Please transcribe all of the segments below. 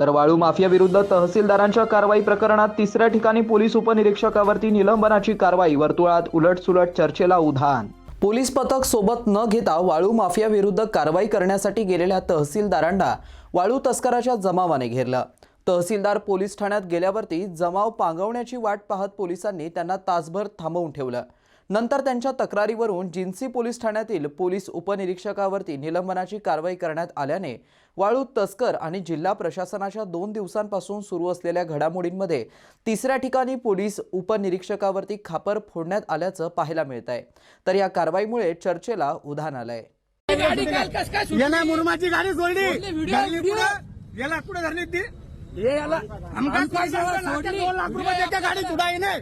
तर वाळू माफिया विरुद्ध तहसीलदारांच्या कारवाई प्रकरणात तिसऱ्या ठिकाणी पोलीस उपनिरीक्षकावरती निलंबनाची कारवाई वर्तुळात उलटसुलट चर्चेला उधाण. पोलीस पथक सोबत न घेता वाळू माफिया विरुद्ध कारवाई करण्यासाठी गेलेल्या तहसीलदारांना वाळू तस्कराच्या जमावाने घेरलं. तहसीलदार पोलीस ठाण्यात गेल्यावरती जमाव पांगवण्याची वाट पाहत पोलिसांनी त्यांना तासभर थांबवून ठेवलं. नंतर त्यांच्या तक्रारीवरून जिन्सी पोलीस ठाण्यातील पोलीस उपनिरीक्षकावरती निलंबनाची कारवाई करण्यात आल्याने वाळू तस्कर आणि जिल्हा प्रशासनाच्या दोन दिवसांपासून सुरू असलेल्या घडामोडींमध्ये तिसऱ्या ठिकाणी पोलीस उपनिरीक्षकावरती खापर फोडण्यात आल्याचं पाहायला मिळत आहे तर या कारवाईमुळे चर्चेला उधाण आलंय. मुरमाची गाडी सोडली. याला कुठे धरली ती? हे याला. दोन लाख रुपये गाडी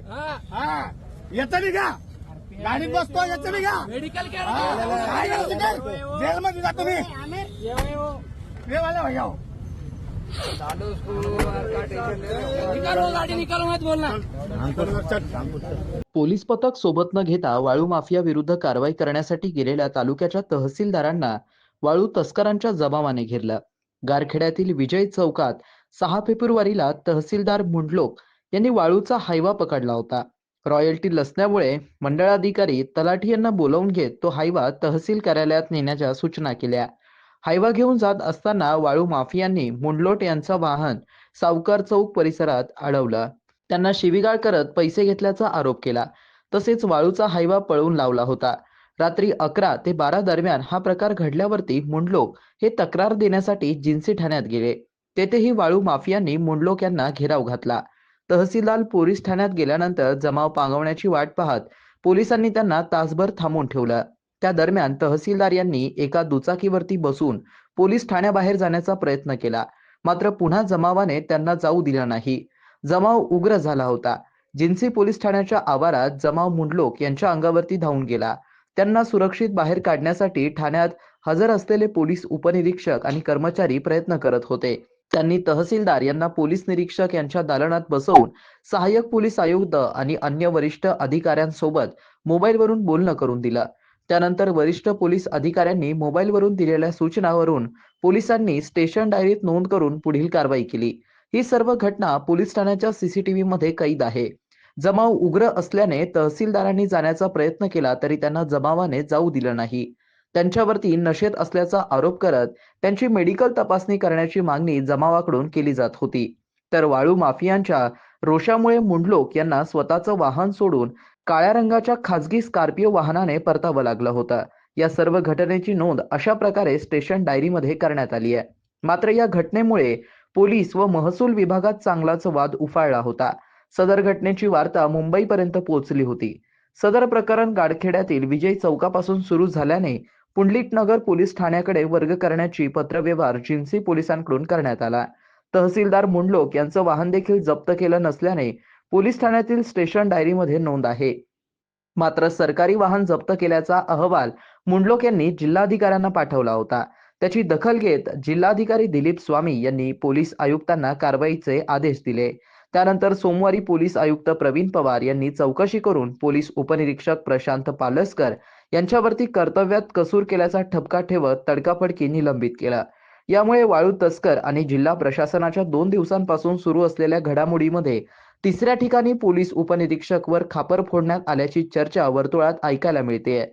हा. हा. येतं बी घ्या. गाडीत बसतो येतं बी घ्या. मेडिकल केअर हा, काय करायचं काय? जेलमध्ये जा तुम्ही. भैया हो. निकालो गाडी निकालो मत बोलना पोलीस पथक सोबत न घेता वाळू माफिया विरुद्ध कारवाई करण्यासाठी गेलेल्या तालुक्याच्या तहसीलदारांना वाळू तस्करांच्या जमावाने घेरलं. गारखेड्यातील विजय चौकात सहा फेब्रुवारीला तहसीलदार मुंडलोक यांनी वाळूचा हायवा पकडला होता. रॉयल्टी नसल्यामुळे मंडळाधिकारी तलाठी यांना बोलावून घेत तो हायवा तहसील कार्यालयात नेण्याच्या सूचना केल्या. हायवा घेऊन जात असताना वाळू माफियांनी मुंडलोट यांचं वाहन सावकार चौक परिसरात अडवलं. त्यांना शिवीगाळ करत पैसे घेतल्याचा आरोप केला. तसेच वाळूचा हायवा पळवून लावला होता. रात्री अकरा ते बारा दरम्यान हा प्रकार घडल्यावरती मुंडलोक हे तक्रार देण्यासाठी जिन्सी ठाण्यात गेले. तेथेही वाळू माफियांनी मुंडलोक यांना घेराव घातला. तहसीलदार पोलीस ठाण्यात गेल्यानंतर जमाव पांगवण्याची वाट पाहत पोलिसांनी त्यांना तासभर थांबून ठेवलं. त्या दरम्यान तहसीलदार यांनी एका दुचाकीवरती बसून पोलीस ठाण्याबाहेर जाण्याचा प्रयत्न केला. मात्र पुन्हा जमावाने त्यांना जाऊ दिला नाही. जमाव उग्र झाला होता. जिन्सी पोलीस ठाण्याच्या आवारात जमाव मुंडलोक यांच्या अंगावरती धावून गेला. त्यांना सुरक्षित बाहेर काढण्यासाठी ठाण्यात हजर असलेले पोलीस उपनिरीक्षक आणि कर्मचारी प्रयत्न करत होते. त्यांनी तहसीलदार यांना पोलीस निरीक्षक यांच्या दालनात बसवून सहाय्यक पोलीस आयुक्त आणि अन्य वरिष्ठ अधिकाऱ्यांसोबत मोबाईलवरून बोलणं करून दिलं. त्यानंतर वरिष्ठ पोलीस अधिकाऱ्यांनी मोबाईलवरून दिलेल्या सूचनावरून पोलिसांनी स्टेशन डायरीत नोंद करून पुढील कारवाई केली. ही सर्व घटना पोलीस ठाण्याच्या सीसीटीव्ही मध्ये कैद आहे. जमाव उग्र असल्याने तहसीलदारांनी जाण्याचा प्रयत्न केला तरी त्यांना जमावाने जाऊ दिलं नाही. त्यांच्यावरती नशेत असल्याचा आरोप करत त्यांची मेडिकल तपासणी करण्याची मागणी जमावाकडून केली जात होती. तर वाळू माफियांच्या रोषामुळे मुंडलोक यांना स्वतःचं वाहन सोडून काळ्या रंगाच्या खासगी स्कॉर्पिओ वाहनाने परतावं लागलं होतं. या सर्व घटनेची नोंद अशा प्रकारे स्टेशन डायरीमध्ये करण्यात आली आहे. मात्र या घटनेमुळे पोलीस व महसूल विभागात चांगलाच वाद उफाळला होता. सदर घटनेची वार्ता मुंबईपर्यंत पोहोचली होती. सदर प्रकरण गाडखेड्यातील विजय चौकापासून सुरू झाल्याने पुंडलिक नगर पोलीस ठाण्याकडे वर्ग करण्याची पत्रव्यवहार जिन्सी पोलिसांकडून करण्यात आला. तहसीलदार मुंडलोक यांचं वाहन देखील जप्त केलं नसल्याने पोलीस ठाण्यातील स्टेशन डायरीमध्ये नोंद आहे. मात्र सरकारी वाहन जप्त केल्याचा अहवाल मुंडलोक यांनी जिल्हाधिकाऱ्यांना पाठवला होता. त्याची दखल घेत जिल्हाधिकारी दिलीप स्वामी यांनी पोलीस आयुक्तांना कारवाईचे आदेश दिले. त्यानंतर सोमवारी पोलीस आयुक्त प्रवीण पवार यांनी चौकशी करून पोलीस उपनिरीक्षक प्रशांत पालसकर यांच्यावरती कर्तव्यात कसूर केल्याचा ठपका ठेवत तडकाफडकी निलंबित केला. यामुळे वाळू तस्कर आणि जिल्हा प्रशासनाच्या दोन दिवसांपासून सुरू असलेल्या घडामोडीमध्ये तिसऱ्या ठिकाणी पोलीस उपनिरीक्षक वर खापर फोडण्यात आल्याची चर्चा वर्तुळात ऐकायला मिळते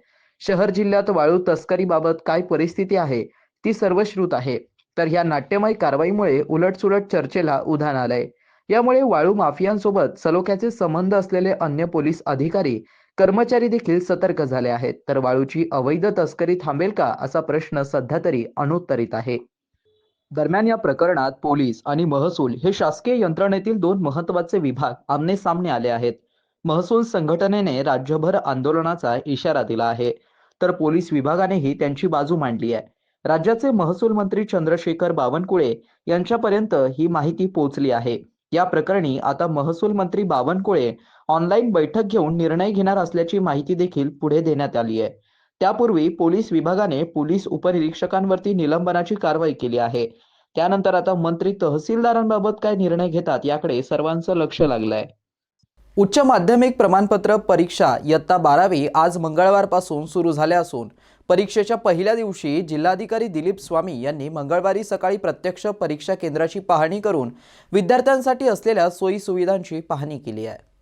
शहर जिल्ह्यात वाळू तस्करीबाबत काय परिस्थिती आहे ती सर्वश्रुत आहे. तर ह्या नाट्यमय कारवाईमुळे उलटसुलट चर्चेला उधाण आलंय. यामुळे वाळू माफियांसोबत सलोख्याचे संबंध असलेले अन्य पोलीस अधिकारी कर्मचारी देखील सतर्क झाले आहेत. तर वाळूची अवैध तस्करी थांबेल का? असा प्रश्न सध्या तरी अनुत्तरित आहे. दरम्यान या प्रकरणात पोलीस आणि महसूल हे शासकीय यंत्रणेतील दोन महत्त्वाचे विभाग आमने सामने आले आहेत. महसूल संघटनेने राज्यभर आंदोलनाचा इशारा दिला आहे. तर पोलीस विभागानेही त्यांची बाजू मांडली आहे. राज्याचे महसूल मंत्री चंद्रशेखर बावनकुळे यांच्यापर्यंत ही माहिती पोहोचली आहे. या प्रकरणी आता महसूल मंत्री बावनकुळे ऑनलाईन बैठक घेऊन निर्णय घेणार असल्याची माहिती देखील पुढे देण्यात आली आहे. त्यापूर्वी पोलीस विभागाने पोलीस उपनिरीक्षकांवरती निलंबनाची कारवाई केली आहे. त्यानंतर आता मंत्री तहसीलदारांबाबत काय निर्णय घेतात याकडे सर्वांचं लक्ष लागलंय. उच्च माध्यमिक प्रमाणपत्र परीक्षा इयत्ता बारावी आज मंगळवारपासून सुरू झाल्या असून परीक्षेच्या पहिल्या दिवशी जिल्हाधिकारी दिलीप स्वामी यांनी मंगळवारी सकाळी प्रत्यक्ष परीक्षा केंद्राची पाहणी करून विद्यार्थ्यांसाठी असलेल्या सोयी सुविधांची पाहणी केली आहे.